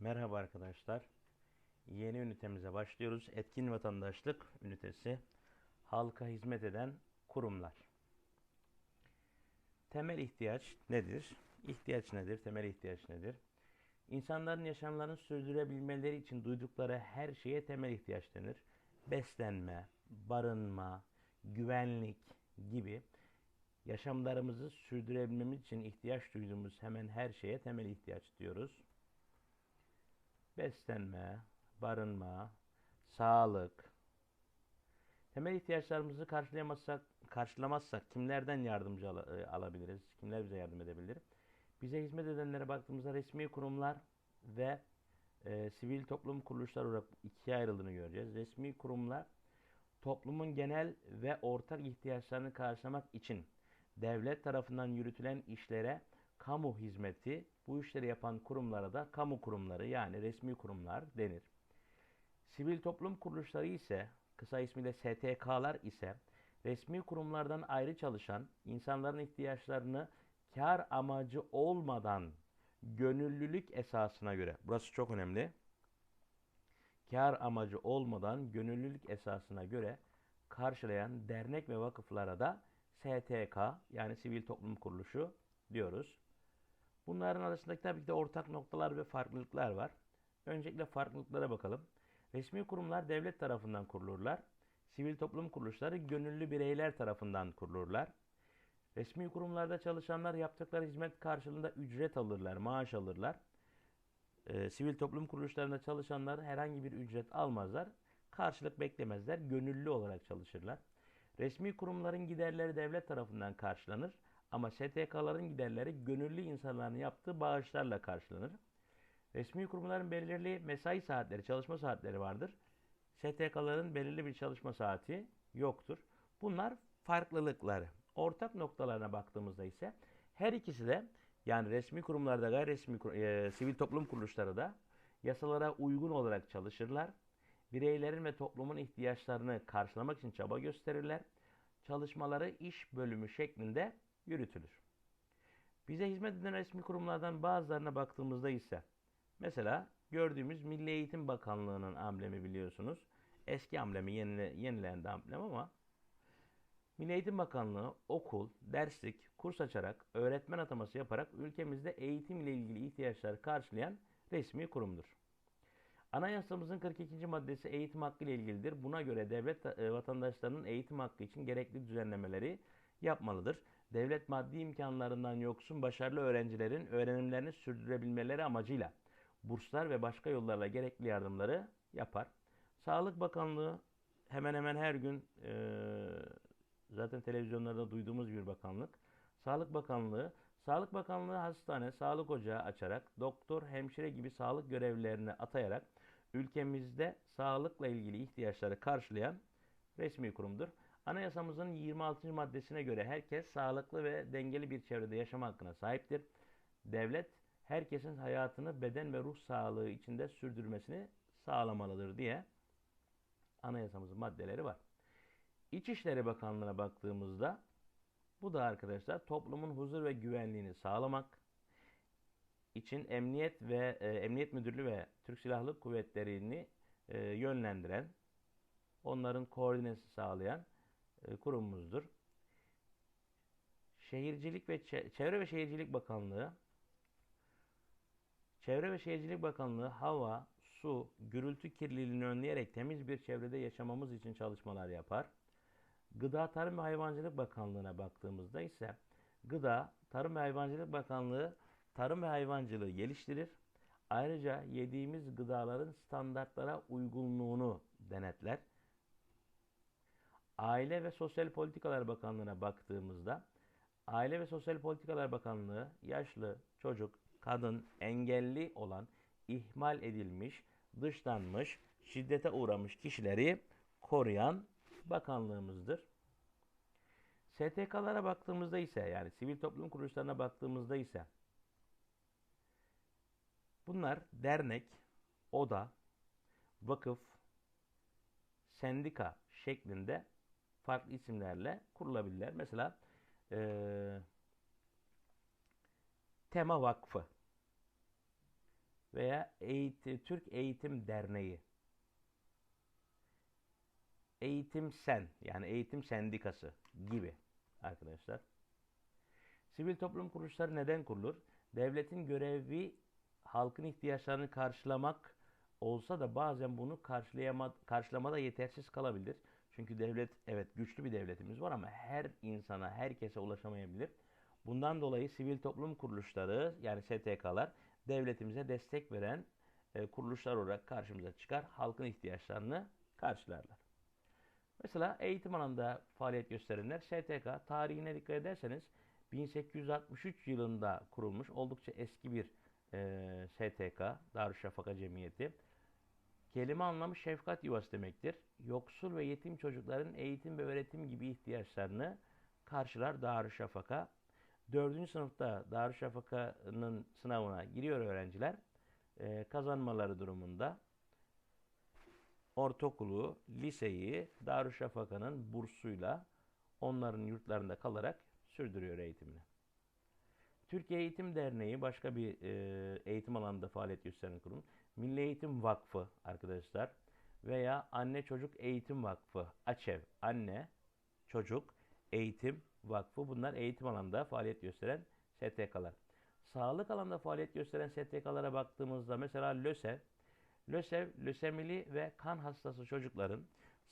Merhaba arkadaşlar. Yeni ünitemize başlıyoruz. Etkin vatandaşlık ünitesi. Halka hizmet eden kurumlar. Temel ihtiyaç nedir? İhtiyaç nedir? Temel ihtiyaç nedir? İnsanların yaşamlarını sürdürebilmeleri için duydukları her şeye temel ihtiyaç denir. Beslenme, barınma, güvenlik gibi yaşamlarımızı sürdürebilmemiz için ihtiyaç duyduğumuz hemen her şeye temel ihtiyaç diyoruz beslenme, barınma, sağlık. Temel ihtiyaçlarımızı karşılayamazsak, karşılamazsak kimlerden yardımcı al e, alabiliriz? Kimler bize yardım edebilir? Bize hizmet edenlere baktığımızda resmi kurumlar ve e, sivil toplum kuruluşları olarak ikiye ayrıldığını göreceğiz. Resmi kurumlar toplumun genel ve ortak ihtiyaçlarını karşılamak için devlet tarafından yürütülen işlere kamu hizmeti bu işleri yapan kurumlara da kamu kurumları yani resmi kurumlar denir. Sivil toplum kuruluşları ise kısa ismiyle STK'lar ise resmi kurumlardan ayrı çalışan insanların ihtiyaçlarını kar amacı olmadan gönüllülük esasına göre burası çok önemli. Kar amacı olmadan gönüllülük esasına göre karşılayan dernek ve vakıflara da STK yani sivil toplum kuruluşu diyoruz. Bunların arasındaki tabii ki de ortak noktalar ve farklılıklar var. Öncelikle farklılıklara bakalım. Resmi kurumlar devlet tarafından kurulurlar. Sivil toplum kuruluşları gönüllü bireyler tarafından kurulurlar. Resmi kurumlarda çalışanlar yaptıkları hizmet karşılığında ücret alırlar, maaş alırlar. Ee, sivil toplum kuruluşlarında çalışanlar herhangi bir ücret almazlar. Karşılık beklemezler, gönüllü olarak çalışırlar. Resmi kurumların giderleri devlet tarafından karşılanır. Ama STK'ların giderleri gönüllü insanların yaptığı bağışlarla karşılanır. Resmi kurumların belirli mesai saatleri, çalışma saatleri vardır. STK'ların belirli bir çalışma saati yoktur. Bunlar farklılıkları. Ortak noktalarına baktığımızda ise her ikisi de yani resmi kurumlarda gayri resmi e, sivil toplum kuruluşları da yasalara uygun olarak çalışırlar. Bireylerin ve toplumun ihtiyaçlarını karşılamak için çaba gösterirler. Çalışmaları iş bölümü şeklinde yürütülür. Bize hizmet eden resmi kurumlardan bazılarına baktığımızda ise mesela gördüğümüz Milli Eğitim Bakanlığı'nın amblemi biliyorsunuz. Eski amblemi yenile, yenilendi amblem ama Milli Eğitim Bakanlığı okul, derslik, kurs açarak, öğretmen ataması yaparak ülkemizde eğitim ile ilgili ihtiyaçları karşılayan resmi kurumdur. Anayasamızın 42. maddesi eğitim hakkı ile ilgilidir. Buna göre devlet e, vatandaşlarının eğitim hakkı için gerekli düzenlemeleri yapmalıdır devlet maddi imkanlarından yoksun başarılı öğrencilerin öğrenimlerini sürdürebilmeleri amacıyla burslar ve başka yollarla gerekli yardımları yapar. Sağlık Bakanlığı hemen hemen her gün e, zaten televizyonlarda duyduğumuz bir bakanlık. Sağlık Bakanlığı, Sağlık Bakanlığı hastane, sağlık ocağı açarak doktor, hemşire gibi sağlık görevlilerini atayarak ülkemizde sağlıkla ilgili ihtiyaçları karşılayan resmi kurumdur. Anayasamızın 26. maddesine göre herkes sağlıklı ve dengeli bir çevrede yaşama hakkına sahiptir. Devlet herkesin hayatını beden ve ruh sağlığı içinde sürdürmesini sağlamalıdır diye anayasamızın maddeleri var. İçişleri Bakanlığı'na baktığımızda bu da arkadaşlar toplumun huzur ve güvenliğini sağlamak için Emniyet ve e, Emniyet Müdürlüğü ve Türk Silahlı Kuvvetleri'ni e, yönlendiren, onların koordinesi sağlayan kurumumuzdur. Şehircilik ve Çevre ve Şehircilik Bakanlığı Çevre ve Şehircilik Bakanlığı hava, su, gürültü kirliliğini önleyerek temiz bir çevrede yaşamamız için çalışmalar yapar. Gıda, Tarım ve Hayvancılık Bakanlığı'na baktığımızda ise Gıda, Tarım ve Hayvancılık Bakanlığı tarım ve hayvancılığı geliştirir. Ayrıca yediğimiz gıdaların standartlara uygunluğunu denetler. Aile ve Sosyal Politikalar Bakanlığı'na baktığımızda Aile ve Sosyal Politikalar Bakanlığı yaşlı, çocuk, kadın, engelli olan, ihmal edilmiş, dışlanmış, şiddete uğramış kişileri koruyan bakanlığımızdır. STK'lara baktığımızda ise yani sivil toplum kuruluşlarına baktığımızda ise bunlar dernek, oda, vakıf, sendika şeklinde farklı isimlerle kurulabilirler. Mesela e, Tema Vakfı. veya Eğitim, Türk Eğitim Derneği. Eğitim Sen yani Eğitim Sendikası gibi arkadaşlar. Sivil toplum kuruluşları neden kurulur? Devletin görevi halkın ihtiyaçlarını karşılamak olsa da bazen bunu karşılamada yetersiz kalabilir. Çünkü devlet evet güçlü bir devletimiz var ama her insana, herkese ulaşamayabilir. Bundan dolayı sivil toplum kuruluşları yani STK'lar devletimize destek veren e, kuruluşlar olarak karşımıza çıkar. Halkın ihtiyaçlarını karşılarlar. Mesela eğitim alanında faaliyet gösterenler STK tarihine dikkat ederseniz 1863 yılında kurulmuş oldukça eski bir e, STK Darüşşafaka Cemiyeti. Kelime anlamı şefkat yuvası demektir. Yoksul ve yetim çocukların eğitim ve öğretim gibi ihtiyaçlarını karşılar Darüşşafaka. Dördüncü sınıfta Darüşşafaka'nın sınavına giriyor öğrenciler. Ee, kazanmaları durumunda ortaokulu, liseyi Darüşşafaka'nın bursuyla onların yurtlarında kalarak sürdürüyor eğitimini. Türkiye Eğitim Derneği başka bir e, eğitim alanında faaliyet gösteren kurum. Milli Eğitim Vakfı arkadaşlar veya Anne Çocuk Eğitim Vakfı AÇEV Anne Çocuk Eğitim Vakfı bunlar eğitim alanında faaliyet gösteren STK'lar. Sağlık alanında faaliyet gösteren STK'lara baktığımızda mesela LÖSEV LÖSEV, lösemili ve kan hastası çocukların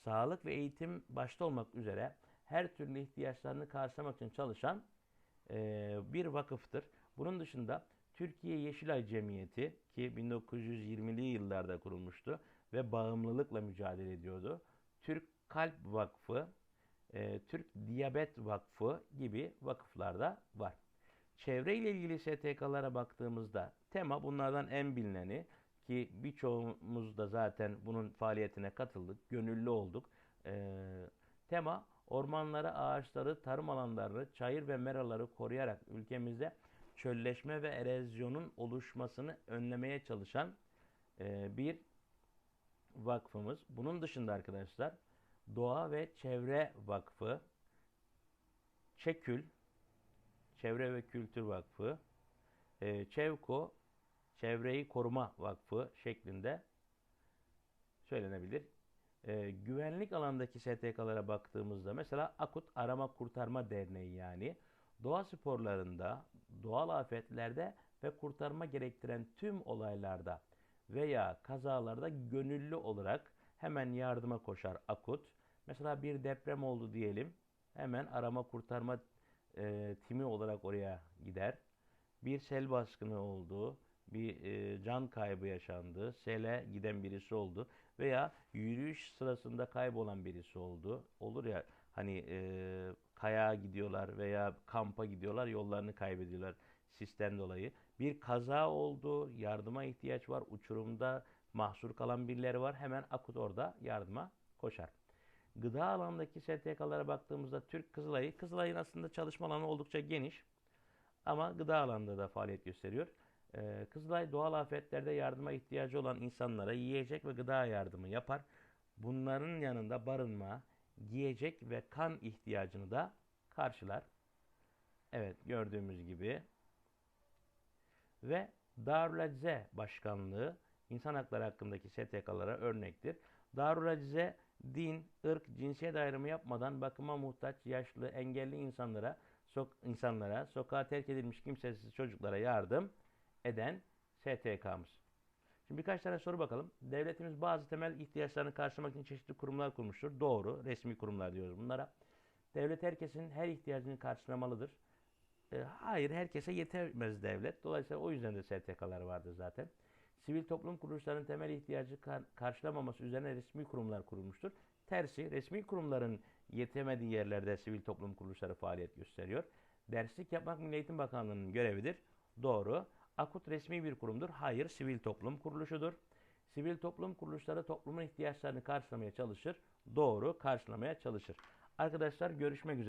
sağlık ve eğitim başta olmak üzere her türlü ihtiyaçlarını karşılamak için çalışan e, bir vakıftır. Bunun dışında Türkiye Yeşilay Cemiyeti ki 1920'li yıllarda kurulmuştu ve bağımlılıkla mücadele ediyordu. Türk Kalp Vakfı, e, Türk Diyabet Vakfı gibi vakıflarda var. Çevre ile ilgili STK'lara baktığımızda tema bunlardan en bilineni ki birçoğumuz da zaten bunun faaliyetine katıldık, gönüllü olduk. E, tema ormanları, ağaçları, tarım alanlarını, çayır ve meraları koruyarak ülkemizde çölleşme ve erozyonun oluşmasını önlemeye çalışan e, bir vakfımız. Bunun dışında arkadaşlar Doğa ve Çevre Vakfı, Çekül, Çevre ve Kültür Vakfı, e, Çevko, Çevreyi Koruma Vakfı şeklinde söylenebilir. E, güvenlik alandaki STK'lara baktığımızda mesela Akut Arama Kurtarma Derneği yani doğa sporlarında, doğal afetlerde ve kurtarma gerektiren tüm olaylarda veya kazalarda gönüllü olarak hemen yardıma koşar Akut. Mesela bir deprem oldu diyelim. Hemen arama kurtarma e, timi olarak oraya gider. Bir sel baskını oldu. Bir e, can kaybı yaşandı. Sele giden birisi oldu. Veya yürüyüş sırasında kaybolan birisi oldu. Olur ya hani e, kayağa gidiyorlar veya kampa gidiyorlar yollarını kaybediyorlar sisten dolayı. Bir kaza oldu, yardıma ihtiyaç var, uçurumda mahsur kalan birileri var. Hemen Akut orada yardıma koşar. Gıda alanındaki STK'lara baktığımızda Türk Kızılay'ı, Kızılay'ın aslında çalışma alanı oldukça geniş ama gıda alanında da faaliyet gösteriyor. Ee, Kızılay doğal afetlerde yardıma ihtiyacı olan insanlara yiyecek ve gıda yardımı yapar. Bunların yanında barınma, giyecek ve kan ihtiyacını da karşılar. Evet gördüğümüz gibi. Ve Darül Acize Başkanlığı insan hakları hakkındaki STK'lara örnektir. Darül Acize din, ırk, cinsiyet ayrımı yapmadan bakıma muhtaç, yaşlı, engelli insanlara, sok insanlara, sokağa terk edilmiş kimsesiz çocuklara yardım eden STK'mız. Şimdi birkaç tane soru bakalım. Devletimiz bazı temel ihtiyaçlarını karşılamak için çeşitli kurumlar kurmuştur. Doğru. Resmi kurumlar diyoruz bunlara. Devlet herkesin her ihtiyacını karşılamalıdır. E, hayır herkese yetemez devlet. Dolayısıyla o yüzden de STK'lar vardır zaten. Sivil toplum kuruluşlarının temel ihtiyacı kar karşılamaması üzerine resmi kurumlar kurulmuştur. Tersi resmi kurumların yetemediği yerlerde sivil toplum kuruluşları faaliyet gösteriyor. Derslik yapmak Milli Eğitim Bakanlığı'nın görevidir. Doğru. Akut resmi bir kurumdur. Hayır, sivil toplum kuruluşudur. Sivil toplum kuruluşları toplumun ihtiyaçlarını karşılamaya çalışır. Doğru, karşılamaya çalışır. Arkadaşlar görüşmek üzere.